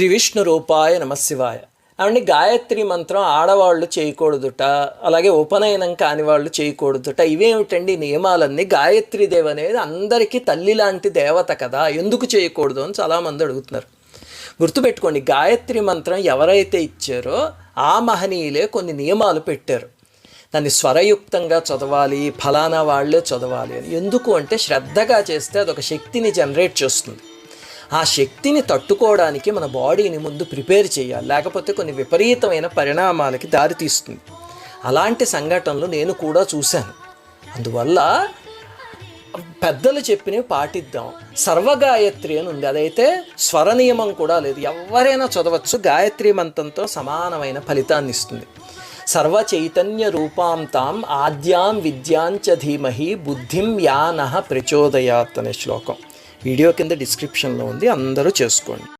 శ్రీ విష్ణు రూపాయ నమశివాయ అవండి గాయత్రి మంత్రం ఆడవాళ్ళు చేయకూడదుట అలాగే ఉపనయనం కాని వాళ్ళు చేయకూడదుట ఇవేమిటండి నియమాలన్నీ? గాయత్రి దేవ అనేది అందరికీ తల్లి లాంటి దేవత కదా ఎందుకు చేయకూడదు అని చాలామంది అడుగుతున్నారు. గుర్తుపెట్టుకోండి గాయత్రి మంత్రం ఎవరైతే ఇచ్చారో ఆ మహనీయులే కొన్ని నియమాలు పెట్టారు. దాన్ని స్వరయుక్తంగా చదవాలి ఫలానా వాళ్ళే చదవాలి అని. ఎందుకు అంటే శ్రద్ధగా చేస్తే అదొక శక్తిని జనరేట్ చేస్తుంది. ఆ శక్తిని తట్టుకోవడానికి మన బాడీని ముందు ప్రిపేర్ చేయాలి. లేకపోతే కొన్ని విపరీతమైన పరిణామాలకి దారితీస్తుంది అలాంటి సంఘటనలు నేను కూడా చూశాను. అందువల్ల పెద్దలు చెప్పినవి పాటిద్దాం. సర్వగాయత్రి అని ఉంది. అదైతే స్వర నియమం కూడా లేదు. ఎవరైనా చదవచ్చు. గాయత్రి మంత్రంతో సమానమైన ఫలితాన్ని ఇస్తుంది. సర్వ చైతన్య రూపాం తాం ఆద్యాం విద్యాంచ ధీమహి బుద్ధిం యానః ప్రచోదయాత్ అనే శ్లోకం. వీడియో కింద డిస్క్రిప్షన్లో ఉంది అందరూ చేసుకోండి.